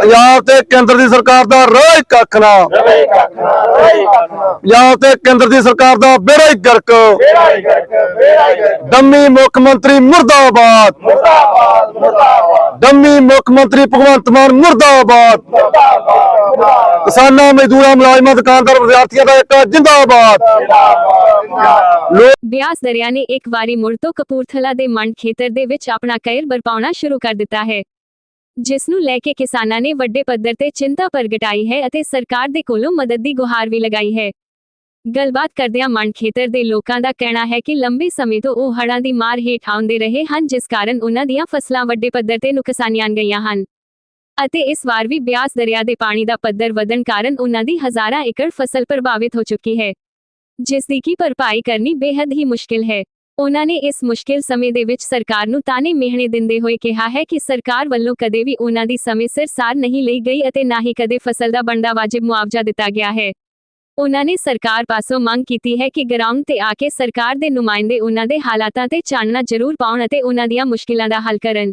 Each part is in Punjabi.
ਪੰਜਾਬ ਤੇ ਕੇਂਦਰ ਦੀ ਸਰਕਾਰ ਦਾ ਰਾਹ ਕੱਖ ਨਾ। ਪੰਜਾਬ ਤੇ ਕੇਂਦਰ ਦੀ ਸਰਕਾਰ ਦਾ ਬੇੜਾ ਹੀ ਗਰਕ। ਡੰਮੀ ਮੁੱਖ ਮੰਤਰੀ ਮੁਰਦਾਬਾਦ। ਮੁਰਦਾਬਾਦ ਮੁਰਦਾਬਾਦ। ਡੰਮੀ ਮੁੱਖ ਮੰਤਰੀ ਭਗਵੰਤ ਮਾਨ ਮੁਰਦਾਬਾਦ। ਕਿਸਾਨਾਂ ਮਜ਼ਦੂਰਾਂ ਮੁਲਾਜ਼ਮਾਂ ਦੁਕਾਨਦਾਰ ਵਿਦਿਆਰਥੀਆਂ ਦਾ ਇੱਕ ਜਿੰਦਾਬਾਦ। ਬਿਆਸ ਦਰਿਆ ਨੇ ਇੱਕ ਵਾਰੀ ਮੁੜ ਤੋਂ ਕਪੂਰਥਲਾ ਦੇ ਮੰਡ ਖੇਤਰ ਦੇ ਵਿੱਚ ਆਪਣਾ ਕਹਿਰ ਬਰਪਾਉਣਾ ਸ਼ੁਰੂ ਕਰ ਦਿੱਤਾ ਹੈ। ਜਿਸ ਨੂੰ ਲੈ ਕੇ ਕਿਸਾਨਾਂ ਨੇ ਵੱਡੇ ਪੱਧਰ ਤੇ ਚਿੰਤਾ ਪ੍ਰਗਟਾਈ ਹੈ ਅਤੇ ਸਰਕਾਰ ਦੇ ਕੋਲੋਂ ਮਦਦ ਦੀ ਗੁਹਾਰ ਵੀ ਲਗਾਈ ਹੈ। ਗੱਲਬਾਤ ਕਰਦਿਆਂ ਮੰਡ ਖੇਤਰ ਦੇ ਲੋਕਾਂ ਦਾ ਕਹਿਣਾ ਹੈ ਕਿ ਲੰਬੇ ਸਮੇਂ ਤੋਂ ਉਹ ਹੜ੍ਹਾਂ ਦੀ ਮਾਰ ਹੇਠ ਆਉਂਦੇ ਰਹੇ ਹਨ ਜਿਸ ਕਾਰਨ ਉਹਨਾਂ ਦੀਆਂ ਫਸਲਾਂ ਵੱਡੇ ਪੱਧਰ ਤੇ ਨੁਕਸਾਨੀਆਂ ਗਈਆਂ ਹਨ ਅਤੇ ਇਸ ਵਾਰ ਵੀ ਬਿਆਸ ਦਰਿਆ ਦੇ ਪਾਣੀ ਦਾ ਪੱਧਰ ਵਧਣ ਕਾਰਨ ਉਹਨਾਂ ਦੀ ਹਜ਼ਾਰਾਂ ਏਕੜ ਫਸਲ ਪ੍ਰਭਾਵਿਤ ਹੋ ਚੁੱਕੀ ਹੈ। ਜਿਸ ਦੀ ਕੀ ਭਰਪਾਈ ਕਰਨੀ ਬੇहद ਹੀ ਮੁਸ਼ਕਿਲ ਹੈ। ਉਹਨਾਂ ਨੇ ਇਸ ਮੁਸ਼ਕਿਲ ਸਮੇਂ ਦੇ ਵਿੱਚ ਸਰਕਾਰ ਨੂੰ ਤਾਨੇ ਮਿਹਣੇ ਦਿੰਦੇ ਹੋਏ ਕਿਹਾ ਹੈ ਕਿ ਸਰਕਾਰ ਵੱਲੋਂ ਕਦੇ ਵੀ ਉਹਨਾਂ ਦੀ ਸਮੇਂ ਸਿਰ ਸਾਰ ਨਹੀਂ ਲਈ ਗਈ ਅਤੇ ਨਾ ਹੀ ਕਦੇ ਫਸਲ ਦਾ ਬਣਦਾ ਵਾਜਿਬ ਮੁਆਵਜ਼ਾ ਦਿੱਤਾ ਗਿਆ ਹੈ। ਉਹਨਾਂ ਨੇ ਸਰਕਾਰ ਪਾਸੋਂ ਮੰਗ ਕੀਤੀ ਹੈ ਕਿ ਗਰਾਊਂਡ ਤੇ ਆ ਕੇ ਸਰਕਾਰ ਦੇ ਨੁਮਾਇੰਦੇ ਉਹਨਾਂ ਦੇ ਹਾਲਾਤਾਂ ਤੇ ਚਾਨਣਾ ਜ਼ਰੂਰ ਪਾਉਣ ਅਤੇ ਉਹਨਾਂ ਦੀਆਂ ਮੁਸ਼ਕਿਲਾਂ ਦਾ ਹੱਲ ਕਰਨ।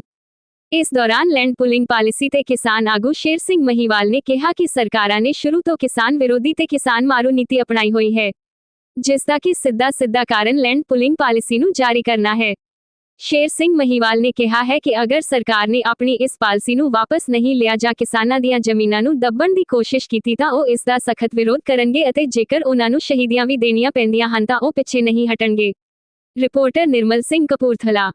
ਇਸ ਦੌਰਾਨ ਲੈਂਡ ਪੁਲਿੰਗ ਪਾਲਿਸੀ ਤੇ ਕਿਸਾਨ ਆਗੂ ਸ਼ੇਰ ਸਿੰਘ ਮਹੀਵਾਲ ਨੇ ਕਿਹਾ ਕਿ ਸਰਕਾਰਾਂ ਨੇ ਸ਼ੁਰੂ ਤੋਂ ਕਿਸਾਨ ਵਿਰੋਧੀ ਤੇ ਕਿਸਾਨ ਮਾਰੂ ਨੀਤੀ ਅਪਣਾਈ ਹੋਈ ਹੈ। ਜਿਸ ਦਾ ਕਿ ਸਿੱਧਾ ਸਿੱਧਾ ਕਾਰਨ ਲੈਂਡ ਪੁਲਿੰਗ ਪਾਲਿਸੀ ਨੂੰ ਜਾਰੀ ਕਰਨਾ ਹੈ। ਸ਼ੇਰ ਸਿੰਘ ਮਹੀਵਾਲ ਨੇ ਕਿਹਾ ਹੈ ਕਿ ਅਗਰ ਸਰਕਾਰ ਨੇ ਆਪਣੀ ਇਸ ਪਾਲਿਸੀ ਨੂੰ ਵਾਪਸ ਨਹੀਂ ਲਿਆ ਜਾਂ ਕਿਸਾਨਾਂ ਦੀਆਂ ਜ਼ਮੀਨਾਂ ਨੂੰ ਦੱਬਣ ਦੀ ਕੋਸ਼ਿਸ਼ ਕੀਤੀ ਤਾਂ ਉਹ ਇਸ ਦਾ ਸਖਤ ਵਿਰੋਧ ਕਰਨਗੇ ਅਤੇ ਜੇਕਰ ਉਹਨਾਂ ਨੂੰ ਸ਼ਹੀਦੀਆਂ ਵੀ ਦੇਣੀਆਂ ਪੈਂਦੀਆਂ ਹਨ ਤਾਂ ਉਹ ਪਿੱਛੇ ਨਹੀਂ ਹਟਣਗੇ। ਰਿਪੋਰਟਰ ਨਿਰਮਲ ਸਿੰਘ ਕਪੂਰਥਲਾ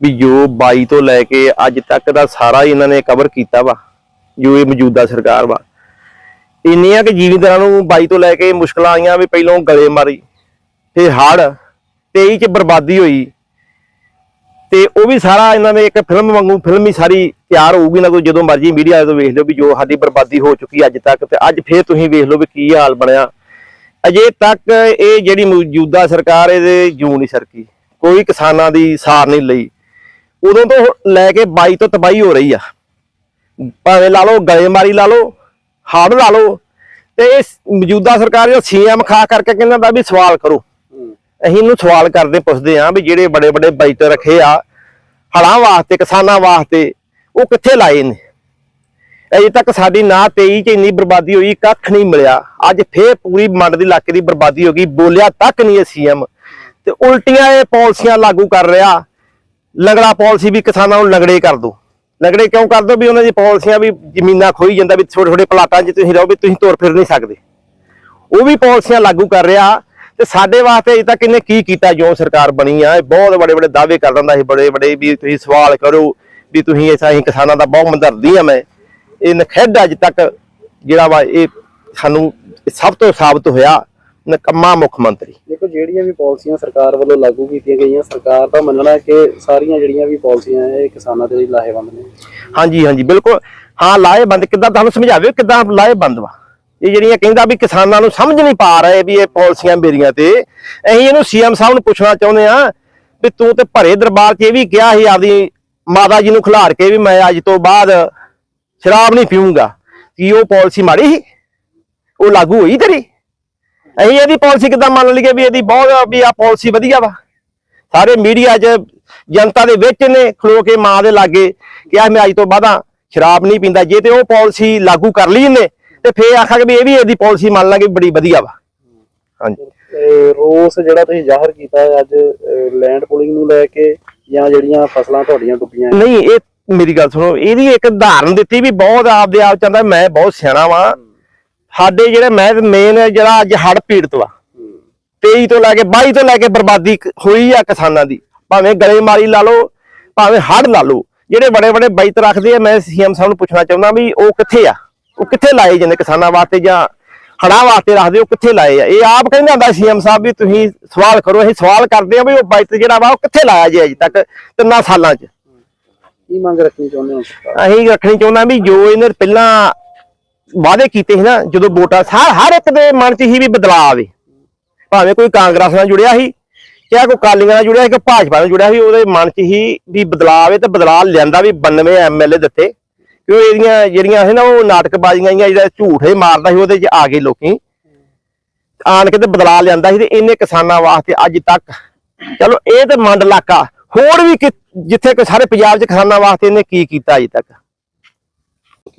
ਵੀ ਜੋ 22 ਤੋਂ ਲੈ ਕੇ ਅੱਜ ਤੱਕ ਦਾ ਸਾਰਾ ਇਹਨਾਂ ਨੇ ਕਵਰ ਕੀਤਾ ਵਾ, ਜੋ ਇਹ ਮੌਜੂਦਾ ਸਰਕਾਰ ਵਾ। ਇੰਨੀਆਂ ਕਿ ਜੀਵੀਦਾਰਾਂ ਨੂੰ ਬਾਈ ਤੋਂ ਲੈ ਕੇ ਮੁਸ਼ਕਲਾਂ ਆਈਆਂ ਵੀ ਪਹਿਲੋਂ ਗਲੇ ਮਾਰੀ, ਫਿਰ ਹੜ 23 ਚ ਬਰਬਾਦੀ ਹੋਈ। ਤੇ ਉਹ ਵੀ ਸਾਰਾ ਇਹਨਾਂ ਨੇ ਇੱਕ ਫਿਲਮ ਵਾਂਗੂ ਫਿਲਮ ਹੀ ਸਾਰੀ ਤਿਆਰ ਹੋਊਗੀ ਨਾ ਕੋਈ ਜਦੋਂ ਮਰਜ਼ੀ ਮੀਡੀਆ ਤੋਂ ਵੇਖ ਲਿਓ ਵੀ ਜੋ ਸਾਡੀ ਬਰਬਾਦੀ ਹੋ ਚੁੱਕੀ ਅੱਜ ਤੱਕ ਤੇ ਅੱਜ ਫੇਰ ਤੁਸੀਂ ਵੇਖ ਲਓ ਵੀ ਕੀ ਹਾਲ ਬਣਿਆ। ਅਜੇ ਤੱਕ ਇਹ ਜਿਹੜੀ ਮੌਜੂਦਾ ਸਰਕਾਰ ਇਹਦੇ ਜੂ ਨਹੀਂ ਸਰਕੀ। ਕੋਈ ਕਿਸਾਨਾਂ ਦੀ ਸਾਰ ਨਹੀਂ ਲਈ। ਉਦੋਂ ਤੋਂ ਲੈ ਕੇ 22 ਤੋਂ ਤਬਾਹੀ ਹੋ ਰਹੀ ਆ। ਭਾਵੇਂ ਲਾ ਲਓ ਗਲੇਮਾਰੀ ਲਾ ਲਓ ਹੜ੍ਹ ਲਾ ਲਓ ਤੇ ਇਹ ਮੌਜੂਦਾ ਸਰਕਾਰ ਜੋ ਸੀਐਮ ਖਾ ਕਰਕੇ ਕਹਿੰਦਾ ਦਾ ਵੀ ਸਵਾਲ ਕਰੋ। ਅਸੀਂ ਇਹਨੂੰ ਸਵਾਲ ਕਰਦੇ ਪੁੱਛਦੇ ਆਂ ਵੀ ਜਿਹੜੇ ਬੜੇ ਬੜੇ ਬਜਟ ਰੱਖੇ ਆ ਹੜਾਂ ਵਾਸਤੇ, ਕਿਸਾਨਾਂ ਵਾਸਤੇ, ਉਹ ਕਿੱਥੇ ਲਾਏ ਨੇ? ਅਜੇ ਤੱਕ ਸਾਡੀ ਨਾ 23 ਚ ਇੰਨੀ ਬਰਬਾਦੀ ਹੋਈ, ਕੱਖ ਨਹੀਂ ਮਿਲਿਆ। ਅੱਜ ਫੇਰ ਪੂਰੀ ਮੰਡ ਦੇ ਇਲਾਕੇ ਦੀ ਬਰਬਾਦੀ ਹੋ ਗਈ, ਬੋਲਿਆ ਤੱਕ ਨਹੀਂ ਇਹ ਸੀਐਮ ਤੇ ਉਲਟੀਆਂ ਇਹ ਪਾਲਿਸੀਆਂ ਲਾਗੂ ਕਰ ਰਿਹਾ। ਲੰਗੜਾ ਪਾਲਿਸੀ ਵੀ ਕਿਸਾਨਾਂ ਨੂੰ ਲੰਗੜੇ ਕਰ ਦੋ ਲੰਗੜੇ ਕਿਉਂ ਕਰ ਦੋ ਵੀ ਉਹਨਾਂ ਦੀ ਪਾਲਿਸੀਆਂ ਵੀ ਜ਼ਮੀਨਾਂ ਖੋਈ ਜਾਂਦਾ ਵੀ ਛੋਟੇ ਛੋਟੇ ਪਲਾਟਾਂ 'ਚ ਤੁਸੀਂ ਰਹੋ ਵੀ ਤੁਸੀਂ ਤੁਰ ਫਿਰ ਨਹੀਂ ਸਕਦੇ। ਉਹ ਵੀ ਪਾਲਿਸੀਆਂ ਲਾਗੂ ਕਰ ਰਿਹਾ ਤੇ ਸਾਡੇ ਵਾਸਤੇ ਅਜੇ ਤੱਕ ਇਹਨੇ ਕੀ ਕੀਤਾ? ਜੋ ਸਰਕਾਰ ਬਣੀ ਆ, ਇਹ ਬਹੁਤ ਬੜੇ ਬੜੇ ਦਾਅਵੇ ਕਰ ਦਿੰਦਾ ਸੀ ਬੜੇ ਬੜੇ ਵੀ ਤੁਸੀਂ ਸਵਾਲ ਕਰੋ ਵੀ ਤੁਸੀਂ ਐਸਾ ਹੀ ਕਿਸਾਨਾਂ ਦਾ ਬਹੁਤ ਮਦਰਦੀ ਆ ਮੈਂ। ਇਹ ਨਖੇਡ ਅੱਜ ਤੱਕ ਜਿਹੜਾ ਵਾ ਇਹ ਸਾਨੂੰ ਸਭ ਤੋਂ ਸਾਬਤ ਹੋਇਆ। ਨਕਮਾ ਮੁੱਖ ਮੰਤਰੀ। ਦੇਖੋ ਜਿਹੜੀਆਂ ਵੀ ਪਾਲਿਸੀਆਂ ਸਰਕਾਰ ਵੱਲੋਂ ਲਾਗੂ ਕੀਤੀਆਂ ਗਈਆਂ ਸਰਕਾਰ ਦਾ ਮੰਨਣਾ ਹੈ ਕਿ ਸਾਰੀਆਂ ਜਿਹੜੀਆਂ ਵੀ ਪਾਲਿਸੀਆਂ ਇਹ ਕਿਸਾਨਾਂ ਦੇ ਲਈ ਲਾਹੇਵੰਦ ਨੇ। ਹਾਂਜੀ ਹਾਂਜੀ ਬਿਲਕੁਲ। ਹਾਂ ਲਾਹੇਬੰਦ ਕਿੱਦਾਂ ਤੁਹਾਨੂੰ ਸਮਝਾਵੇ ਕਿੱਦਾਂ ਲਾਹੇਬੰਦ ਵਾ? ਇਹ ਜਿਹੜੀਆਂ ਕਹਿੰਦਾ ਵੀ ਕਿਸਾਨਾਂ ਨੂੰ ਸਮਝ ਨਹੀਂ ਪਾ ਰਹੇ ਵੀ ਇਹ ਪਾਲਿਸੀਆਂ ਮੇਰੀਆਂ ਤੇ ਅਸੀਂ ਇਹਨੂੰ ਸੀਐਮ ਸਾਹਿਬ ਨੂੰ ਪੁੱਛਣਾ ਚਾਹੁੰਦੇ ਆ ਵੀ ਤੂੰ ਤੇ ਭਰੇ ਦਰਬਾਰ 'ਚ ਇਹ ਵੀ ਕਿਹਾ ਸੀ ਆਪਦੀ ਮਾਤਾ ਜੀ ਨੂੰ ਖਿਲਾਰ ਕੇ ਵੀ ਮੈਂ ਅੱਜ ਤੋਂ ਬਾਅਦ ਸ਼ਰਾਬ ਨਹੀਂ ਪੀਊਂਗਾ। ਕੀ ਉਹ ਪਾਲਿਸੀ ਮਾੜੀ ਸੀ? ਉਹ ਲਾਗੂ ਹੋਈ ਤੇਰੀ? ਅਸੀਂ ਇਹਦੀ ਪਾਲਿਸੀ ਕਿੱਦਾਂ ਮੰਨ ਲਈਏ ਵੀ ਇਹਦੀ ਬਹੁਤ ਵੀ ਆ ਪਾਲਿਸੀ ਵਧੀਆ ਵਾ। ਸਾਰੇ ਮੀਡੀਆ 'ਚ ਜਨਤਾ ਦੇ ਵਿੱਚ ਨੇ ਖਲੋ ਕੇ ਮਾਂ ਦੇ ਲਾਗੇ ਕਿਹਾ ਮੈਂ ਅੱਜ ਤੋਂ ਬਾਅਦਾਂ ਸ਼ਰਾਬ ਨਹੀਂ ਪੀਂਦਾ। ਜੇ ਤੇ ਉਹ ਪਾਲਿਸੀ ਲਾਗੂ ਕਰ ਲਈ ਇਹਨੇ ਤੇ ਫੇਰ ਆਖਾਂਗੇ ਵੀ ਇਹ ਵੀ ਇਹਦੀ ਪਾਲਿਸੀ ਮੰਨ ਲਾਂਗੇ ਬੜੀ ਵਧੀਆ ਵਾ। ਹਾਂਜੀ। ਤੇ ਰੋਸ ਜਿਹੜਾ ਤੁਸੀਂ ਜ਼ਾਹਰ ਕੀਤਾ ਹੈ ਅੱਜ ਲੈਂਡ ਪੂਲਿੰਗ ਨੂੰ ਲੈ ਕੇ ਜਾਂ ਜਿਹੜੀਆਂ ਫਸਲਾਂ ਤੁਹਾਡੀਆਂ ਡੁੱਬੀਆਂ ਨਹੀਂ ਇਹ ਮੇਰੀ ਗੱਲ ਸੁਣੋ ਇਹਦੀ ਇੱਕ ਉਦਾਹਰਨ ਦਿੱਤੀ ਵੀ ਬਹੁਤ ਆਪਦੇ ਆਪ ਚਾਹੁੰਦਾ ਮੈਂ ਬਹੁਤ ਸਿਆਣਾ ਵਾਂ। ਸਾਡੇ ਜਿਹੜੇ ਮੈਂ ਮੇਨ ਜਿਹੜਾ ਅੱਜ ਹੜ ਪੀੜਤ ਵਾ 23 ਤੋਂ ਲੈ ਕੇ 22 ਤੋਂ ਲੈ ਕੇ ਬਰਬਾਦੀ ਹੋਈ ਆ ਕਿਸਾਨਾਂ ਦੀ ਭਾਵੇਂ ਗਲੇਮਾਰੀ ਲਾ ਲਓ ਭਾਵੇਂ ਹੜ ਲਾ ਲਓ ਜਿਹੜੇ ਬੜੇ ਬੜੇ ਬਾਈਤ ਰੱਖਦੇ ਆ ਮੈਂ ਸੀਐਮ ਸਾਹਿਬ ਨੂੰ ਪੁੱਛਣਾ ਚਾਹੁੰਦਾ ਵੀ ਉਹ ਕਿੱਥੇ ਆ? ਉਹ ਕਿੱਥੇ ਲਾਏ ਜਾਂਦੇ ਕਿਸਾਨਾਂ ਵਾਸਤੇ ਜਾਂ ਹੜਾਂ ਵਾਸਤੇ ਰੱਖਦੇ ਉਹ ਕਿੱਥੇ ਲਾਏ ਆ? ਇਹ ਆਪ ਕਹਿੰਦਾ ਹੁੰਦਾ ਸੀਐਮ ਸਾਹਿਬ ਵੀ ਤੁਸੀਂ ਸਵਾਲ ਕਰੋ ਅਸੀਂ ਸਵਾਲ ਕਰਦੇ ਆ ਵੀ ਉਹ ਬਾਈਤ ਜਿਹੜਾ ਵਾ ਉਹ ਕਿੱਥੇ ਲਾਇਆ ਜੇ ਅਜੇ ਤੱਕ ਤਿੰਨਾਂ ਸਾਲਾਂ 'ਚ। ਕੀ ਮੰਗ ਰੱਖਣੀ ਚਾਹੁੰਦੇ ਹੋ? ਅਸੀਂ ਰੱਖਣੀ ਚਾਹੁੰਦਾ ਵੀ ਜੋ ਇਹਨੇ ਪਹਿਲਾਂ ਵਾਅਦੇ ਕੀਤੇ ਸੀ ਨਾ, ਜਦੋਂ ਵੋਟਾਂ ਹਰ ਹਰ ਇੱਕ ਦੇ ਮਨ 'ਚ ਹੀ ਵੀ ਬਦਲਾਅ ਆਵੇ। ਭਾਵੇਂ ਕੋਈ ਕਾਂਗਰਸ ਨਾਲ ਜੁੜਿਆ ਸੀ, ਜਾਂ ਕੋਈ ਕਾਲੀਆਂ ਨਾਲ ਜੁੜਿਆ ਸੀ ਕਿ ਭਾਜਪਾ ਨਾਲ ਜੁੜਿਆ ਸੀ, ਉਹਦੇ ਮਨ 'ਚ ਹੀ ਵੀ ਬਦਲਾਅ ਆਵੇ ਤੇ ਬਦਲਾਅ ਲਿਆਂਦਾ ਵੀ 92 ਐਮਐਲਏ ਦਿੱਤੇ। ਕਿਉਂ ਇਹਦੀਆਂ ਜਿਹੜੀਆਂ ਸੀ ਨਾ, ਉਹ ਨਾਟਕਬਾਜ਼ੀਆਂ ਆਈਆਂ, ਜਿਹੜਾ ਝੂਠ ਹੀ ਮਾਰਦਾ ਸੀ, ਉਹਦੇ 'ਚ ਆ ਗਏ ਲੋਕੀ। ਆਣ ਕੇ ਤੇ ਬਦਲਾਅ ਲਿਆਂਦਾ ਸੀ ਤੇ ਇਹਨੇ ਕਿਸਾਨਾਂ ਵਾਸਤੇ ਅੱਜ ਤੱਕ। ਚਲੋ, ਇਹ ਤੇ ਮੰਡ ਇਲਾਕਾ ਹੋਰ ਵੀ ਜਿੱਥੇ ਕਿ ਸਾਰੇ ਪੰਜਾਬ 'ਚ ਕਿਸਾਨਾਂ ਵਾਸਤੇ ਇਹਨੇ ਕੀ ਕੀਤਾ ਅਜੇ ਤੱਕ?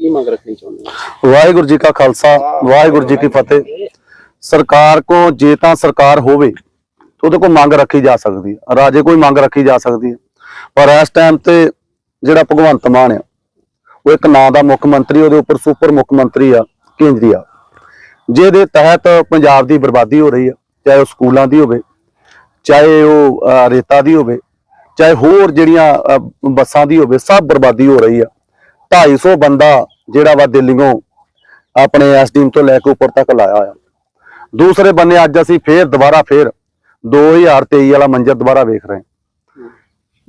ਕੀ ਮੰਗ ਰੱਖਣੀ ਚਾਹੁੰਦੇ ਹੋ? ਵਾਹਿਗੁਰੂ ਜੀ ਕਾ ਖਾਲਸਾ, ਵਾਹਿਗੁਰੂ ਜੀ ਕੀ ਫਤਿਹ। ਸਰਕਾਰ ਕੋ ਜੇ ਤਾਂ ਸਰਕਾਰ ਹੋਵੇ, ਉਹਦੇ ਕੋਲ ਮੰਗ ਰੱਖੀ ਜਾ ਸਕਦੀ ਹੈ। ਰਾਜੇ ਕੋਈ ਮੰਗ ਰੱਖੀ ਜਾ ਸਕਦੀ ਹੈ। ਪਰ ਇਸ ਟਾਈਮ ਤੇ ਜਿਹੜਾ ਭਗਵੰਤ ਮਾਨ ਆ, ਉਹ ਇੱਕ ਨਾਂ ਦਾ ਮੁੱਖ ਮੰਤਰੀ, ਉਹਦੇ ਉੱਪਰ ਸੁਪਰ ਮੁੱਖ ਮੰਤਰੀ ਆ ਕੇਂਦਰੀਆ ਜਿਹਦੇ ਤਹਿਤ ਪੰਜਾਬ ਦੀ ਬਰਬਾਦੀ ਹੋ ਰਹੀ ਆ, ਚਾਹੇ ਉਹ ਸਕੂਲਾਂ ਦੀ ਹੋਵੇ, ਚਾਹੇ ਉਹ ਰੇਤਾ ਦੀ ਹੋਵੇ, ਚਾਹੇ ਹੋਰ ਜਿਹੜੀਆਂ ਬੱਸਾਂ ਦੀ ਹੋਵੇ, ਸਭ ਬਰਬਾਦੀ ਹੋ ਰਹੀ ਆ। 250 ਬੰਦਾ ਜਿਹੜਾ ਵਾ ਦਿੱਲੀੋਂ ਆਪਣੇ ਐਸ ਐਸਡੀਐਮ ਤੋਂ ਲੈ ਕੇ ਉੱਪਰ ਤੱਕ ਲਾਇਆ ਹੋਇਆ। ਦੂਸਰੇ ਬੰਨੇ ਅੱਜ ਅਸੀਂ ਫੇਰ ਦੁਬਾਰਾ ਫੇਰ 2023 ਵਾਲਾ ਮੰਜ਼ਰ ਦੁਬਾਰਾ ਵੇਖ ਰਹੇ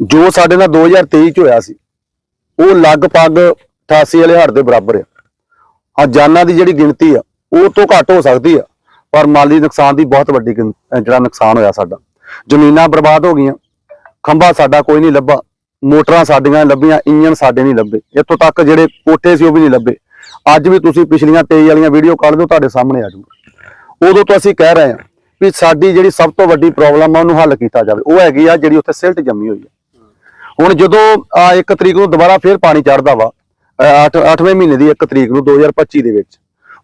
ਜੋ ਸਾਡੇ ਨਾਲ 2023 ਚ ਹੋਇਆ ਸੀ, ਉਹ ਲਗਭਗ 88 ਵਾਲੇ ਹੜ ਦੇ ਬਰਾਬਰ ਆ। ਆ ਜਾਨਾਂ ਦੀ ਜਿਹੜੀ ਗਿਣਤੀ ਆ, ਉਹ ਤੋਂ ਘੱਟ ਹੋ ਸਕਦੀ ਆ, ਪਰ ਮਾਲੀ ਨੁਕਸਾਨ ਦੀ ਬਹੁਤ ਵੱਡੀ ਗਿਣ- ਅਹ ਜਿਹੜਾ ਨੁਕਸਾਨ ਹੋਇਆ ਸਾਡਾ। ਜ਼ਮੀਨਾਂ ਬਰਬਾਦ ਹੋ ਗਈਆਂ, ਖੰਭਾ ਸਾਡਾ ਕੋਈ ਨਹੀਂ ਲੱਭਾ। ਮੋਟਰਾਂ ਸਾਡੀਆਂ ਲੱਭੀਆਂ, ਇੰਜਣ ਸਾਡੇ ਨਹੀਂ ਲੱਭੇ। ਇੱਥੋਂ ਤੱਕ ਜਿਹੜੇ ਕੋਠੇ ਸੀ ਉਹ ਵੀ ਨਹੀਂ ਲੱਭੇ। ਅੱਜ ਵੀ ਤੁਸੀਂ ਪਿਛਲੀਆਂ 23 ਵਾਲੀਆਂ ਵੀਡੀਓ ਕੱਢ ਦਿਓ, ਤੁਹਾਡੇ ਸਾਹਮਣੇ ਆ ਜਾਊਗਾ। ਉਦੋਂ ਤੋਂ ਅਸੀਂ ਕਹਿ ਰਹੇ ਹਾਂ ਵੀ ਸਾਡੀ ਜਿਹੜੀ ਸਭ ਤੋਂ ਵੱਡੀ ਪ੍ਰੋਬਲਮ ਆ, ਉਹਨੂੰ ਹੱਲ ਕੀਤਾ ਜਾਵੇ। ਉਹ ਹੈਗੀ ਆ ਜਿਹੜੀ ਉੱਥੇ ਸਿਲਟ ਜੰਮੀ ਹੋਈ ਆ। ਹੁਣ ਜਦੋਂ ਆ 1 ਤਰੀਕ ਨੂੰ ਦੁਬਾਰਾ ਫੇਰ ਪਾਣੀ ਚੜਦਾ ਵਾ 8 8ਵੇਂ ਮਹੀਨੇ ਦੀ 1 ਤਰੀਕ ਨੂੰ 2025 ਦੇ ਵਿੱਚ,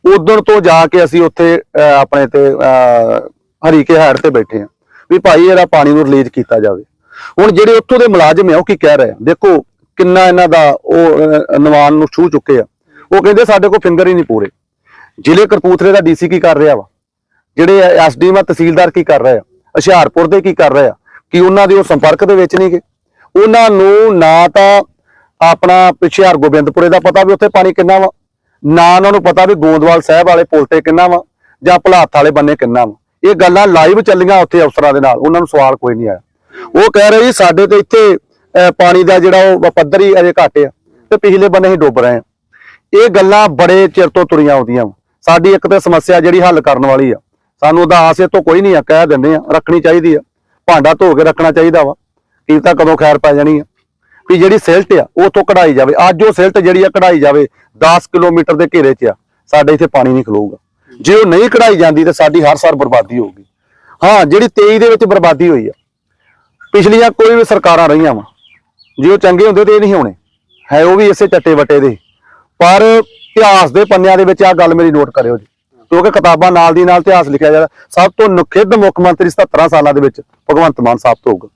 ਉਦੋਂ ਤੋਂ ਜਾ ਕੇ ਅਸੀਂ ਉੱਥੇ ਆਪਣੇ ਤੇ ਹਰੀਕੇ ਹੈਡ ਤੇ ਬੈਠੇ ਆ ਵੀ ਭਾਈ ਇਹਦਾ ਪਾਣੀ ਨੂੰ ਰਿਲੀਜ਼ ਕੀਤਾ ਜਾਵੇ। ਹੁਣ ਜਿਹੜੇ ਉੱਥੋਂ ਦੇ ਮੁਲਾਜ਼ਮ ਆ ਉਹ ਕੀ ਕਹਿ ਰਹੇ ਆ? ਦੇਖੋ ਕਿੰਨਾ ਇਹਨਾਂ ਦਾ ਉਹ ਅਹ, ਨੂੰ ਛੂ ਚੁੱਕੇ ਆ। ਉਹ ਕਹਿੰਦੇ ਸਾਡੇ ਕੋਲ ਫਿੰਗਰ ਹੀ ਨਹੀਂ ਪੂਰੇ। ਜ਼ਿਲ੍ਹੇ ਕਰਪੂਥਲੇ ਦਾ ਡੀਸੀ ਕੀ ਕਰ ਰਿਹਾ ਵਾ? ਜਿਹੜੇ ਐਸਡੀਐਮ ਆ ਤਹਿਸੀਲਦਾਰ ਕੀ ਕਰ ਰਹੇ ਆ? ਹੁਸ਼ਿਆਰਪੁਰ ਦੇ ਕੀ ਕਰ ਰਹੇ ਆ? ਕਿ ਉਹਨਾਂ ਦੇ ਉਹ ਸੰਪਰਕ ਦੇ ਵਿੱਚ ਨਹੀਂਗੇ? ਉਹਨਾਂ ਨੂੰ ਨਾ ਤਾਂ ਆਪਣਾ ਪਿੱਛੇ ਹਰਗੋਬਿੰਦਪੁਰੇ ਦਾ ਪਤਾ ਵੀ ਉੱਥੇ ਪਾਣੀ ਕਿੰਨਾ ਵਾ ਨਾ ਉਹਨਾਂ ਨੂੰ ਪਤਾ ਵੀ ਗੋਂਦਵਾਲ ਸਾਹਿਬ ਵਾਲੇ ਪੁਲ ਤੇ ਕਿੰਨਾ ਵਾ ਜਾਂ ਭਲਾਥ ਵਾਲੇ ਬੰਨੇ ਕਿੰਨਾ ਵਾ। ਇਹ ਗੱਲਾਂ ਲਾਈਵ ਚੱਲੀਆਂ ਉੱਥੇ ਅਫਸਰਾਂ ਦੇ ਨਾਲ ਉਹਨਾਂ ਨੂੰ ਸਵਾਲ ਕੋਈ ਨਹੀਂ ਆਇਆ। ਉਹ ਕਹਿ ਰਹੇ ਜੀ, ਸਾਡੇ ਤੇ ਇੱਥੇ ਪਾਣੀ ਦਾ ਜਿਹੜਾ ਉਹ ਪੱਧਰ ਹੀ ਅਜੇ ਘੱਟ ਆ ਤੇ ਪਿਛਲੇ ਬੰਨੇ ਹੀ ਡੁੱਬ ਰਹੇ ਆ। ਇਹ ਗੱਲਾਂ ਬੜੇ ਚਿਰ ਤੋਂ ਤੁਰੀਆਂ ਆਉਂਦੀਆਂ ਵਾਂ। ਸਾਡੀ ਇੱਕ ਤੇ ਸਮੱਸਿਆ ਜਿਹੜੀ ਹੱਲ ਕਰਨ ਵਾਲੀ ਆ। ਸਾਨੂੰ ਉਹਦਾ ਆਸੇ ਤੋਂ ਕੋਈ ਨਹੀਂ ਆ, ਕਹਿ ਦਿੰਦੇ ਆ, ਰੱਖਣੀ ਚਾਹੀਦੀ ਆ। ਭਾਂਡਾ ਧੋ ਕੇ ਰੱਖਣਾ ਚਾਹੀਦਾ ਵਾ। ਕੀ ਤਾਂ ਕਦੋਂ ਖੈਰ ਪੈ ਜਾਣੀ ਆ। ਵੀ ਜਿਹੜੀ ਸਿਲਟ ਆ, ਉਹ ਤੋਂ ਕਢਾਈ ਜਾਵੇ। ਅੱਜ ਉਹ ਸਿਲਟ ਜਿਹੜੀ ਆ, ਕਢਾਈ ਜਾਵੇ 10 ਕਿਲੋਮੀਟਰ ਦੇ ਘੇਰੇ 'ਚ ਆ। ਸਾਡੇ ਇੱਥੇ ਪਾਣੀ ਨਹੀਂ ਖਲੋਊਗਾ। ਜੇ ਉਹ ਨਹੀਂ ਕਢਾਈ ਜਾਂਦੀ ਤਾਂ ਸਾਡੀ ਹਰ ਸਾਲ ਬਰਬਾਦੀ ਹੋਊਗੀ। ਹਾਂ, ਜਿਹੜੀ 23 ਦੇ ਵਿੱਚ ਬਰਬਾਦੀ ਹੋਈ ਆ ਪਿਛਲੀਆਂ ਕੋਈ ਵੀ ਸਰਕਾਰਾਂ ਰਹੀਆਂ ਵਾ ਜੇ ਉਹ ਚੰਗੇ ਹੁੰਦੇ ਤੇ ਇਹ ਨਹੀਂ ਹੋਣੇ। ਹੈ ਉਹ ਵੀ ਇਸੇ ਚੱਟੇ ਵੱਟੇ ਦੇ। ਪਰ ਇਤਿਹਾਸ ਦੇ ਪੰਨਿਆਂ ਦੇ ਵਿੱਚ ਆ ਗੱਲ ਮੇਰੀ ਨੋਟ ਕਰਿਓ ਜੀ। ਕਿਉਂਕਿ ਕਿਤਾਬਾਂ ਨਾਲ ਦੀ ਨਾਲ ਇਤਿਹਾਸ ਲਿਖਿਆ ਜਾਂਦਾ ਸਭ ਤੋਂ ਨੁਖਿੱਧ ਮੁੱਖ ਮੰਤਰੀ 77 ਸਾਲਾਂ ਦੇ ਵਿੱਚ ਭਗਵੰਤ ਮਾਨ ਸਾਬਤ ਹੋਊਗਾ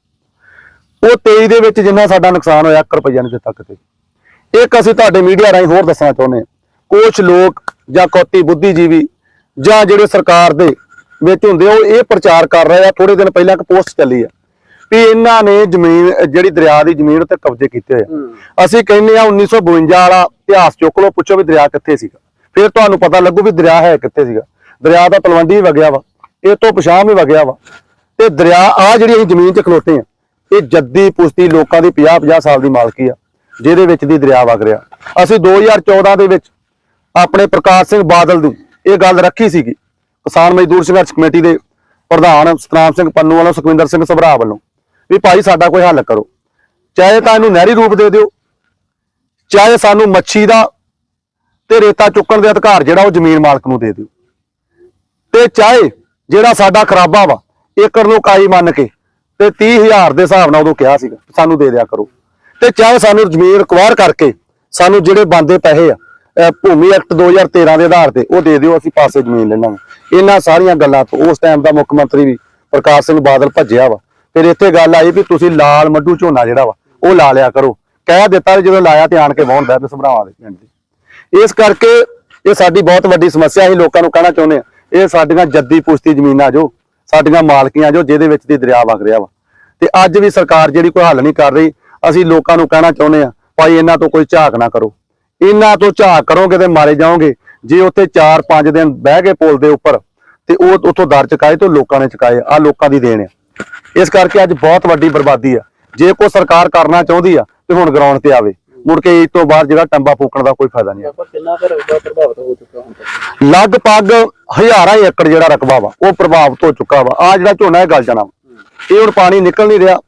ਉਹ 23 ਦੇ ਵਿੱਚ ਜਿੰਨਾ ਸਾਡਾ ਨੁਕਸਾਨ ਹੋਇਆ 1 ਰੁਪਈਆ ਨਹੀਂ ਦਿੱਤਾ ਕਿਤੇ। ਇੱਕ ਅਸੀਂ ਤੁਹਾਡੇ ਮੀਡੀਆ ਰਾਹੀਂ ਹੋਰ ਦੱਸਣਾ ਚਾਹੁੰਦੇ ਹਾਂ। ਕੁਝ ਲੋਕ ਜਾਂ ਕੌਤੀ ਬੁੱਧੀਜੀਵੀ ਜਾਂ ਜਿਹੜੇ ਸਰਕਾਰ ਦੇ ਵਿੱਚ ਹੁੰਦੇ ਆ, ਉਹ ਇਹ ਪ੍ਰਚਾਰ ਕਰ ਰਹੇ ਆ। ਥੋੜੇ ਦਿਨ ਪਹਿਲਾਂ ਇੱਕ ਪੋਸਟ ਚੱਲੀ ਆ। ਵੀ ਇਹਨਾਂ ਨੇ ਜ਼ਮੀਨ ਜਿਹੜੀ ਦਰਿਆ ਦੀ ਜ਼ਮੀਨ ਉੱਤੇ ਕਬਜ਼ੇ ਕੀਤੇ ਹੋਏ ਆ। ਅਸੀਂ ਕਹਿੰਦੇ ਆ 1952 ਵਾਲਾ ਇਤਿਹਾਸ ਚੁੱਕ ਲਓ ਪੁੱਛੋ ਵੀ ਦਰਿਆ ਕਿੱਥੇ ਸੀਗਾ। ਫਿਰ ਤੁਹਾਨੂੰ ਪਤਾ ਲੱਗੂ ਵੀ ਦਰਿਆ ਹੈ ਕਿੱਥੇ ਸੀਗਾ। ਦਰਿਆ ਦਾ ਤਲਵੰਡੀ ਵਗਿਆ ਵਾ ਇਹ ਤੋਂ ਪਛਾਣ ਵੀ ਵਗਿਆ ਵਾ। ਤੇ ਦਰਿਆ ਆ ਜਿਹੜੀ ਅਸੀਂ ਜ਼ਮੀਨ 'ਚ ਖਲੋਤੇ ਆ ਇਹ ਜੱਦੀ ਪੁਸ਼ਤੀ ਲੋਕਾਂ ਦੀ 50 50 ਸਾਲ ਦੀ ਮਾਲਕੀ ਆ ਜਿਹਦੇ ਵਿੱਚ ਦੀ ਦਰਿਆ ਵਗ ਰਿਹਾ। ਅਸੀਂ 2014 ਦੇ ਵਿੱਚ ਆਪਣੇ ਪ੍ਰਕਾਸ਼ ਸਿੰਘ ਬਾਦਲ ਦੀ ਇਹ ਗੱਲ ਰੱਖੀ ਸੀਗੀ। ਕਿਸਾਨ ਮਜ਼ਦੂਰ ਸੰਘਰਸ਼ ਕਮੇਟੀ ਦੇ ਪ੍ਰਧਾਨ ਸਤਨਾਮ ਸਿੰਘ ਪੰਨੂ ਵੱਲੋਂ ਸੁਖਵਿੰਦਰ ਸਿੰਘ ਸਭਰਾ ਵੱਲੋਂ। ਵੀ ਭਾਈ ਸਾਡਾ ਕੋਈ ਹੱਲ ਕਰੋ। ਚਾਹੇ ਤਾਂ ਇਹਨੂੰ ਨਹਿਰੀ ਰੂਪ ਦੇ ਦਿਓ, ਚਾਹੇ ਸਾਨੂੰ ਮੱਛੀ ਦਾ ਤੇ ਰੇਤਾ ਚੁੱਕਣ ਦੇ ਅਧਿਕਾਰ ਜਿਹੜਾ ਉਹ ਜ਼ਮੀਨ ਮਾਲਕ ਨੂੰ ਦੇ ਦਿਓ। ਤੇ ਚਾਹੇ ਜਿਹੜਾ ਸਾਡਾ ਖਰਾਬਾ ਵਾ, ਏਕੜ ਨੂੰ ਕਾਈ ਮੰਨ ਕੇ ਤੇ 30000 ਦੇ ਹਿਸਾਬ ਨਾਲ ਉਦੋਂ ਕਿਹਾ ਸੀਗਾ ਸਾਨੂੰ ਦੇ ਦਿਆ ਕਰੋ। ਤੇ ਚਾਹੇ ਸਾਨੂੰ ਜ਼ਮੀਨ ਰਿਕਵਾਇਰ ਕਰਕੇ ਸਾਨੂੰ ਜਿਹੜੇ ਬੰਦੇ ਪੈਸੇ ਆ ਭੂਮੀ ਐਕਟ 2013 ਦੇ ਆਧਾਰ ਤੇ ਉਹ ਦੇ ਦਿਓ, ਅਸੀਂ ਪਾਸੇ ਜ਼ਮੀਨ ਲੈ ਇਹਨਾਂ ਸਾਰੀਆਂ ਗੱਲਾਂ ਤੋਂ ਉਸ ਟਾਈਮ ਦਾ ਮੁੱਖ ਮੰਤਰੀ ਵੀ ਪ੍ਰਕਾਸ਼ ਸਿੰਘ ਬਾਦਲ ਭੱਜਿਆ ਵਾ। ਫਿਰ ਇੱਥੇ ਗੱਲ ਆਈ ਵੀ ਤੁਸੀਂ ਲਾਲ ਮੱਡੂ ਝੋਨਾ ਜਿਹੜਾ ਵਾ, ਉਹ ਲਾ ਲਿਆ ਕਰੋ। ਕਹਿ ਦਿੱਤਾ ਵੀ ਜਦੋਂ ਲਾਇਆ ਤੇ ਆਣ ਕੇ ਵਾਹੁੰਦਾ ਤੇ ਸਭਰਾਵਾਂ ਦੇ ਪਿੰਡ ਦੀ। ਇਸ ਕਰਕੇ ਇਹ ਸਾਡੀ ਬਹੁਤ ਵੱਡੀ ਸਮੱਸਿਆ ਅਸੀਂ ਲੋਕਾਂ ਨੂੰ ਕਹਿਣਾ ਚਾਹੁੰਦੇ ਆ ਇਹ ਸਾਡੀਆਂ ਜੱਦੀ ਪੁਸ਼ਤੀ ਜ਼ਮੀਨਾਂ ਜੋ, ਸਾਡੀਆਂ ਮਾਲਕੀਆਂ ਜੋ, ਜਿਹਦੇ ਵਿੱਚ ਦੀ ਦਰਿਆ ਵਗ ਰਿਹਾ ਵਾ। ਤੇ ਅੱਜ ਵੀ ਸਰਕਾਰ ਜਿਹੜੀ ਕੋਈ ਹੱਲ ਨਹੀਂ ਕਰ ਰਹੀ, ਅਸੀਂ ਲੋਕਾਂ ਨੂੰ ਕਹਿਣਾ ਚਾਹੁੰਦੇ ਆ ਭਾਈ ਇਹਨਾਂ ਤੋਂ ਕੋਈ ਝਾਕ ਨਾ ਕਰੋ। ਇਹਨਾਂ ਤੋਂ ਝਾਕ ਕਰੋਗੇ ਤੇ ਮਾਰੇ ਜਾਓਗੇ। ਜੇ ਉੱਥੇ 4-5 ਦਿਨ ਬਹਿ ਕੇ ਪੁਲ ਦੇ ਉੱਪਰ, ਤੇ ਉਹ ਉੱਥੋਂ ਦਰ ਚੁਕਾਏ ਤੇ ਉਹ ਲੋਕਾਂ ਨੇ ਚੁਕਾਏ ਆ ਲੋਕਾਂ ਦੀ ਦੇਣ ਆ। ਇਸ ਕਰਕੇ ਅੱਜ ਬਹੁਤ ਵੱਡੀ ਬਰਬਾਦੀ ਆ। ਜੇ ਕੋਈ ਸਰਕਾਰ ਕਰਨਾ ਚਾਹੁੰਦੀ ਆ ਤੇ ਹੁਣ ਗਰਾਊਂਡ ਤੇ ਆਵੇ। ਮੁੜ ਕੇ ਇਸ ਤੋਂ ਬਾਅਦ ਜਿਹੜਾ ਟੰਬਾ ਫੂਕਣ ਦਾ ਕੋਈ ਫਾਇਦਾ ਨਹੀਂ ਆ। ਆਪਾਂ ਕਿੰਨਾ ਕੁ ਰਕਬਾ ਪ੍ਰਭਾਵਿਤ ਹੋ ਚੁੱਕਾ ਹੁਣ ਤੱਕ? ਲਗਭਗ ਹਜ਼ਾਰਾਂ ਏਕੜ ਜਿਹੜਾ ਰਕਬਾ ਵਾ ਉਹ ਪ੍ਰਭਾਵਿਤ ਹੋ ਚੁੱਕਾ ਵਾ। ਆ ਜਿਹੜਾ ਝੋਨਾ ਇਹ ਗਲ ਜਾਣਾ ਵਾ। ਇਹ ਹੁਣ ਪਾਣੀ ਨਿਕਲ ਨਹੀਂ ਰਿਹਾ।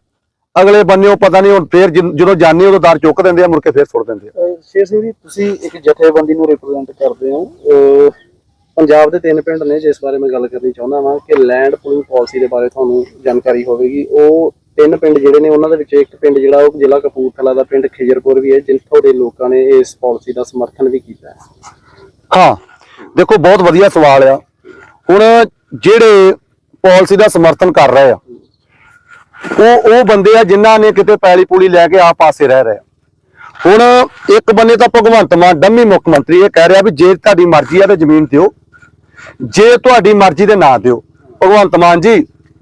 ਅਗਲੇ ਬੰਨੇ ਉਹ ਪਤਾ ਨਹੀਂ ਹੁਣ ਫੇਰ ਜਦ- ਜਾਣੇ ਉਦੋਂ ਦਰ ਚੁੱਕ ਦਿੰਦੇ ਆ ਮੁੜ ਕੇ ਫੇਰ ਸੁੱਟ ਦਿੰਦੇ ਆ। ਸ਼ੇਰ ਸਿੰਘ ਜੀ ਤੁਸੀਂ ਇੱਕ ਜਥੇਬੰਦੀ ਨੂੰ ਰਿਪਰੈਜ਼ੈਂਟ ਕਰਦੇ ਹੋ। ਪੰਜਾਬ ਦੇ ਤਿੰਨ ਪਿੰਡ ਨੇ ਜਿਸ ਬਾਰੇ ਮੈਂ ਗੱਲ ਕਰਨੀ ਚਾਹੁੰਦਾ ਵਾਂ ਕਿ ਲੈਂਡ ਪੂਲਿੰਗ ਪਾਲਿਸੀ ਦੇ ਬਾਰੇ ਤੁਹਾਨੂੰ ਜਾਣਕਾਰੀ ਹੋਵੇਗੀ। ਉਹ ਤਿੰਨ ਪਿੰਡ ਜਿਹੜੇ ਨੇ, ਉਹਨਾਂ ਦੇ ਵਿੱਚ ਇੱਕ ਪਿੰਡ ਜਿਹੜਾ ਉਹ ਜ਼ਿਲ੍ਹਾ ਕਪੂਰਥਲਾ ਦਾ ਪਿੰਡ ਖਿਜਰਪੁਰ ਵੀ ਹੈ, ਜਿੱਥੋਂ ਦੇ ਲੋਕਾਂ ਨੇ ਇਸ ਪਾਲਿਸੀ ਦਾ ਸਮਰਥਨ ਵੀ ਕੀਤਾ ਹੈ। ਹਾਂ, ਦੇਖੋ ਬਹੁਤ ਵਧੀਆ ਸਵਾਲ ਆ। ਹੁਣ ਜਿਹੜੇ ਪਾਲਿਸੀ ਦਾ ਸਮਰਥਨ ਕਰ ਰਹੇ ਆ, ਉਹ ਉਹ ਬੰਦੇ ਆ ਜਿਨ੍ਹਾਂ ਨੇ ਕਿਤੇ ਪੈਲੀ ਪੂਲੀ ਲੈ ਕੇ ਆ ਪਾਸੇ ਰਹਿ ਰਹੇ ਆ। ਹੁਣ ਇੱਕ ਬੰਨੇ ਤਾਂ ਭਗਵੰਤ ਮਾਨ, ਡੰਮੀ ਮੁੱਖ ਮੰਤਰੀ ਇਹ ਕਹਿ ਰਿਹਾ ਵੀ ਜੇ ਤੁਹਾਡੀ ਮਰਜ਼ੀ ਆ ਤੇ ਜ਼ਮੀਨ ਦਿਓ। ਜੇ ਤੁਹਾਡੀ ਮਰਜ਼ੀ ਦੇ ਨਾਂ ਦਿਓ। ਭਗਵੰਤ ਮਾਨ ਜੀ,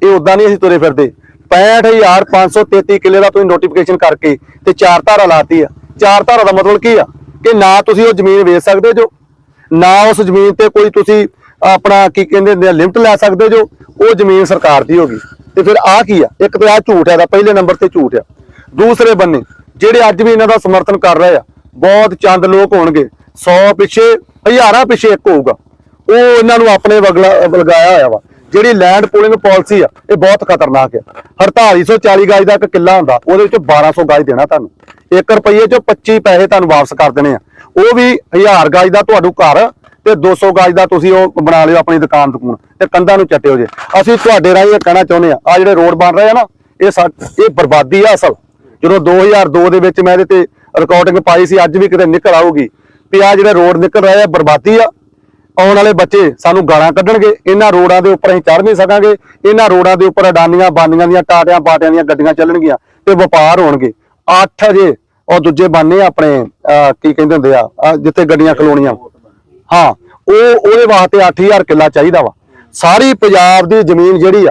ਇਹ ਉਦਾਂ ਨਹੀਂ ਅਸੀਂ ਤੁਰੇ ਫਿਰਦੇ। 65533 ਕਿੱਲੇ ਦਾ ਤੁਸੀਂ ਨੋਟੀਫਿਕੇਸ਼ਨ ਕਰਕੇ ਤੇ ਚਾਰ ਧਾਰਾ ਲਾਤੀ ਆ। ਚਾਰ ਧਾਰਾ ਦਾ ਮਤਲਬ ਕੀ ਆ? ਕਿ ਨਾ ਤੁਸੀਂ ਉਹ ਜ਼ਮੀਨ ਵੇਚ ਸਕਦੇ ਜੋ, ਨਾ ਉਸ ਜ਼ਮੀਨ ਤੇ ਕੋਈ ਤੁਸੀਂ ਆਪਣਾ ਕੀ ਕਹਿੰਦੇ ਲਿਮਟ ਲੈ ਸਕਦੇ ਜੋ, ਉਹ ਜ਼ਮੀਨ ਸਰਕਾਰ ਦੀ ਹੋਗੀ ਤੇ ਫਿਰ ਆ ਕੀ ਆ? ਇੱਕ ਤੇ ਆ ਝੂਠ ਹੈ ਦਾ ਪਹਿਲੇ ਨੰਬਰ ਤੇ ਝੂਠ ਆ। ਦੂਸਰੇ ਬੰਨੇ, ਜਿਹੜੇ ਅੱਜ ਵੀ ਇਹਨਾਂ ਦਾ ਸਮਰਥਨ ਕਰ ਰਹੇ ਆ, ਬਹੁਤ ਚੰਦ ਲੋਕ ਹੋਣਗੇ। 100 ਪਿੱਛੇ, ਹਜ਼ਾਰਾਂ ਪਿੱਛੇ ਇੱਕ ਹੋਊਗਾ। ਉਹ ਇਹਨਾਂ ਨੂੰ ਆਪਣੇ ਵਗਲਾ ਲਗਾਇਆ ਹੋਇਆ ਵਾ। ਜਿਹੜੀ ਲੈਂਡ ਪੂਲਿੰਗ ਪਾਲਿਸੀ ਆ, ਇਹ ਬਹੁਤ ਖਤਰਨਾਕ ਆ। 4840 ਗਾਜ ਦਾ ਇੱਕ ਕਿੱਲਾ ਹੁੰਦਾ, ਉਹਦੇ ਵਿੱਚ 1200 ਗਾਜ ਦੇਣਾ ਤੁਹਾਨੂੰ। 1 ਰੁਪਏ ਚੋਂ 25 ਪੈਸੇ ਤੁਹਾਨੂੰ ਵਾਪਸ ਕਰ ਦੇਣੇ ਆ। ਉਹ ਵੀ 1000 ਗਾਜ ਦਾ ਤੁਹਾਨੂੰ ਘਰ, ਤੇ 200 ਗਾਜ ਦਾ ਤੁਸੀਂ ਉਹ ਬਣਾ ਲਿਓ ਆਪਣੀ ਦੁਕਾਨ ਦੁਕਾਨ, ਤੇ ਕੰਧਾਂ ਨੂੰ ਚੱਟਿਓ ਜੇ। ਅਸੀਂ ਤੁਹਾਡੇ ਰਾਹੀਂ ਇਹ ਕਹਿਣਾ ਚਾਹੁੰਦੇ ਆ ਆ ਜਿਹੜੇ ਰੋਡ ਬਣ ਰਹੇ ਆ ਨਾ, ਇਹ ਸਾ- ਇਹ ਬਰਬਾਦੀ ਆ ਅਸਲ। ਜਦੋਂ 2002 ਦੇ ਵਿੱਚ ਮੈਂ ਇਹਦੇ ਤੇ ਰਿਕਾਰਡਿੰਗ ਪਾਈ ਸੀ, ਅੱਜ ਵੀ ਕਿਤੇ ਨਿਕਲ ਆਊਗੀ। ਵੀ ਆ ਜਿਹੜੇ ਰੋਡ ਨਿਕਲ ਰਹੇ ਆ, ਬਰਬਾਦੀ ਆ। ਆਉਣ ਵਾਲੇ ਬੱਚੇ ਸਾਨੂੰ ਗਾਲਾਂ ਕੱਢਣਗੇ ਇਹਨਾਂ ਰੋਡਾਂ ਦੇ ਉੱਪਰ ਅਸੀਂ ਚੜ੍ਹ ਨਹੀਂ ਸਕਾਂਗੇ ਇਹਨਾਂ ਰੋਡਾਂ ਦੇ ਉੱਪਰ ਅਡਾਨੀਆਂ ਬਾਨੀਆਂ ਦੀਆਂ ਟਾਟਿਆਂ ਪਾਟਿਆਂ ਦੀਆਂ ਗੱਡੀਆਂ ਚੱਲਣਗੀਆਂ ਤੇ ਵਪਾਰ ਹੋਣਗੇ। 8 ਜੇ ਉਹ ਦੂਜੇ ਬਾਨੇ ਆਪਣੇ ਅਹ, ਕੀ ਕਹਿੰਦੇ ਹੁੰਦੇ ਆ ਜਿੱਥੇ ਗੱਡੀਆਂ ਖਲੋਣੀਆਂ। ਹਾਂ ਉਹ ਉਹਦੇ ਵਾਸਤੇ 8000 ਕਿੱਲਾ ਚਾਹੀਦਾ ਵਾ। ਸਾਰੀ ਪੰਜਾਬ ਦੀ ਜ਼ਮੀਨ ਜਿਹੜੀ ਆ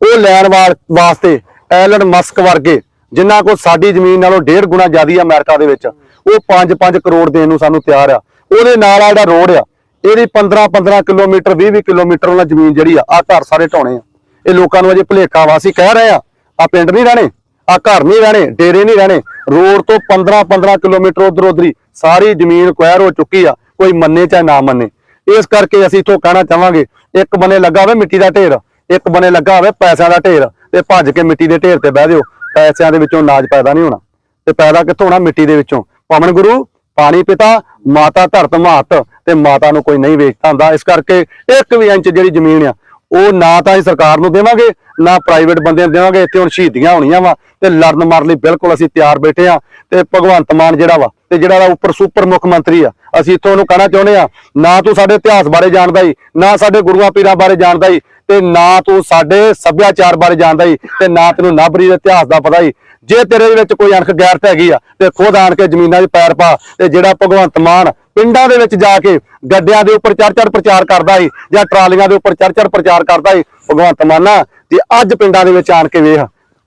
ਉਹ ਲੈਣ ਵਾ- ਵਾਸਤੇ ਐਲਨ ਮਸਕ ਵਰਗੇ ਜਿਨ੍ਹਾਂ ਕੋਲ ਸਾਡੀ ਜ਼ਮੀਨ ਨਾਲੋਂ ਡੇਢ ਗੁਣਾ ਜ਼ਿਆਦੀ ਆ ਅਮਰੀਕਾ ਦੇ ਵਿੱਚ ਉਹ 5-5 ਕਰੋੜ ਦੇਣ ਨੂੰ ਸਾਨੂੰ ਤਿਆਰ ਆ। ਉਹਦੇ ਨਾਲ ਆ ਜਿਹੜਾ ਰੋਡ ਆ ਇਹਦੀ 15-15 ਕਿਲੋਮੀਟਰ 20-20 ਕਿਲੋਮੀਟਰ ਉਹਨਾਂ ਜ਼ਮੀਨ ਜਿਹੜੀ ਆ ਆ ਘਰ ਸਾਰੇ ਢਾਉਣੇ ਆ। ਇਹ ਲੋਕਾਂ ਨੂੰ ਅਜੇ ਭੁਲੇਖਾ ਵਾ, ਅਸੀਂ ਕਹਿ ਰਹੇ ਆ ਆ ਪਿੰਡ ਨਹੀਂ ਰਹਿਣੇ ਆ ਘਰ ਨਹੀਂ ਰਹਿਣੇ, ਡੇਰੇ ਨਹੀਂ ਰਹਿਣੇ, ਰੋਡ ਤੋਂ 15-15 ਕਿਲੋਮੀਟਰ ਉਧਰ ਉਧਰੀ ਸਾਰੀ ਜ਼ਮੀਨ ਕੁਐਰ ਹੋ ਚੁੱਕੀ ਆ, ਕੋਈ ਮੰਨੇ ਚਾਹੇ ਨਾ ਮੰਨੇ। ਇਸ ਕਰਕੇ ਅਸੀਂ ਇਥੋਂ ਕਹਿਣਾ ਚਾਹਾਂਗੇ, ਇੱਕ ਬਨੇ ਲੱਗਾ ਹੋਵੇ ਮਿੱਟੀ ਦਾ ਢੇਰ, ਇੱਕ ਬਨੇ ਲੱਗਾ ਹੋਵੇ ਪੈਸਿਆਂ ਦਾ ਢੇਰ, ਤੇ ਭੱਜ ਕੇ ਮਿੱਟੀ ਦੇ ਢੇਰ ਤੇ ਬਹਿ ਦਿਓ ਪੈਸਿਆਂ ਦੇ ਵਿੱਚੋਂ ਅਨਾਜ ਪੈਦਾ ਨਹੀਂ ਹੋਣਾ, ਤੇ ਪੈਦਾ ਕਿੱਥੋਂ ਹੋਣਾ? ਮਿੱਟੀ ਦੇ ਵਿੱਚੋਂ। ਪਵਨ ਗੁਰੂ ਪਾਣੀ ਪਿਤਾ, ਮਾਤਾ ਧਰਤ ਮਾਤ ਤੇ ਮਾਤਾ ਨੂੰ ਕੋਈ ਨਹੀਂ ਵੇਚਦਾ ਹੁੰਦਾ। ਇਸ ਕਰਕੇ ਇੱਕ ਵੀ ਇੰਚ ਜਿਹੜੀ ਜ਼ਮੀਨ ਆ, ਉਹ ਨਾ ਤਾਂ ਹੀ ਸਰਕਾਰ ਨੂੰ ਦੇਵਾਂਗੇ ਨਾ ਪ੍ਰਾਈਵੇਟ ਬੰਦਿਆਂ ਨੂੰ ਦੇਵਾਂਗੇ, ਇੱਥੇ ਹੁਣ ਸ਼ਹੀਦੀਆਂ ਹੋਣੀਆਂ ਵਾ ਤੇ ਲੜਨ ਮਾਰਨ ਲਈ ਬਿਲਕੁਲ ਅਸੀਂ ਤਿਆਰ ਬੈਠੇ ਆ ਤੇ ਭਗਵੰਤ ਮਾਨ ਜਿਹੜਾ ਵਾ ਤੇ ਜਿਹੜਾ ਦਾ ਉੱਪਰ ਸੁਪਰ ਮੁੱਖ ਮੰਤਰੀ ਆ, ਅਸੀਂ ਇੱਥੋਂ ਉਹਨੂੰ ਕਹਿਣਾ ਚਾਹੁੰਦੇ ਆ, ਨਾ ਤੂੰ ਸਾਡੇ ਇਤਿਹਾਸ ਬਾਰੇ ਜਾਣਦਾ ਹੀ ਨਾ ਸਾਡੇ ਗੁਰੂਆਂ ਪੀਰਾਂ ਬਾਰੇ ਜਾਣਦਾ ਹੀ ਤੇ ਨਾ ਤੂੰ ਸਾਡੇ ਸੱਭਿਆਚਾਰ ਬਾਰੇ ਜਾਣਦਾ ਹੀ ਤੇ ਨਾ ਤੈਨੂੰ ਨਾਬਰੀ ਦੇ ਇਤਿਹਾਸ ਦਾ ਪਤਾ ਹੀ ਜੇ ਤੇਰੇ ਵਿੱਚ ਕੋਈ ਅਣਖ ਗੈਰਤ ਹੈਗੀ ਆ ਤੇ ਖੁਦ ਆਣ ਕੇ ਜ਼ਮੀਨਾਂ 'ਚ ਪੈਰ ਪਾ ਤੇ ਜਿਹੜਾ ਭਗਵੰਤ ਮਾਨ ਪਿੰਡਾਂ ਦੇ ਵਿੱਚ ਜਾ ਕੇ ਗੱਡਿਆਂ ਦੇ ਉੱਪਰ ਚੜ ਚੜ ਪ੍ਰਚਾਰ ਕਰਦਾ ਸੀ ਜਾਂ ਟਰਾਲੀਆਂ ਦੇ ਉੱਪਰ ਚੜ ਚੜ ਪ੍ਰਚਾਰ ਕਰਦਾ ਏ ਭਗਵੰਤ ਮਾਨਾ ਤੇ ਅੱਜ ਪਿੰਡਾਂ ਦੇ ਵਿੱਚ ਆਣ ਕੇ ਵੇਖ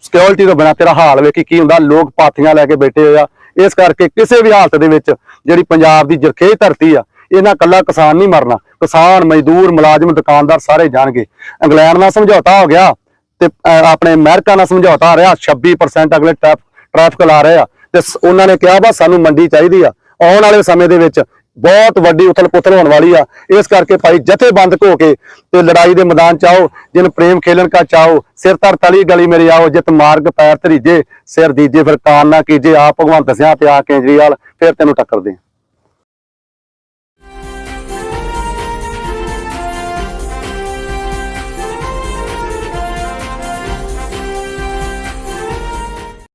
ਸਿਕਿਉਰਿਟੀ ਤੋਂ ਬਿਨਾਂ ਤੇਰਾ ਹਾਲ ਵੇਖੀ ਕੀ ਹੁੰਦਾ ਲੋਕ ਪਾਥੀਆਂ ਲੈ ਕੇ ਬੈਠੇ ਹੋਏ ਆ। ਇਸ ਕਰਕੇ ਕਿਸੇ ਵੀ ਹਾਲਤ ਦੇ ਵਿੱਚ ਜਿਹੜੀ ਪੰਜਾਬ ਦੀ ਜਰਖੇਜ ਧਰਤੀ ਆ ਇਹਨਾਂ ਕੱਲਾ ਕਿਸਾਨ ਨਹੀਂ ਮਰਨਾ। ਕਿਸਾਨ ਮਜ਼ਦੂਰ ਮੁਲਾਜ਼ਮ ਦੁਕਾਨਦਾਰ ਸਾਰੇ ਜਾਣਗੇ। ਇੰਗਲੈਂਡ ਨਾਲ ਸਮਝੌਤਾ ਹੋ ਗਿਆ ਤੇ ਅਹ, ਆਪਣੇ ਅਮਰੀਕਾ ਨਾਲ ਸਮਝੌਤਾ ਰਿਹਾ 26% ਅਗਲੇ ਟ੍ਰੈਫਿਕ ਲਾ ਰਹੇ ਆ। ਤੇ ਉਹਨਾਂ ਨੇ ਕਿਹਾ ਵਾ ਸਾਨੂੰ ਮੰਡੀ ਚਾਹੀਦੀ ਆ। ਆਉਣ ਵਾਲੇ ਸਮੇਂ ਦੇ ਵਿੱਚ ਬਹੁਤ ਵੱਡੀ ਉਥਲ ਪੁਥਲ ਹੋਣ ਵਾਲੀ ਆ। ਇਸ ਕਰਕੇ ਭਾਈ ਜਥੇਬੰਦ ਹੋ ਕੇ ਤੇ ਲੜਾਈ ਦੇ ਮੈਦਾਨ ਚ ਆਓ, ਜਿਨ ਪ੍ਰੇਮ ਖੇਲਣ ਕਾ ਚਾਓ ਸਿਰ ਧਰ ਤਲੀ ਗਲੀ ਮੇਰੇ ਆਓ, ਜਿਤ ਮਾਰਗ ਪੈਰ ਧਰੀਜੇ, ਸਿਰ ਦੀਜੇ ਫਿਰ ਕਾਨ ਨਾ ਕੀਜੇ ਆ ਭਗਵੰਤ ਸਿਆ ਤੇ ਆ ਕੇਜਰੀਵਾਲ, ਫਿਰ ਤੈਨੂੰ ਟੱਕਰਦੇ ਆ।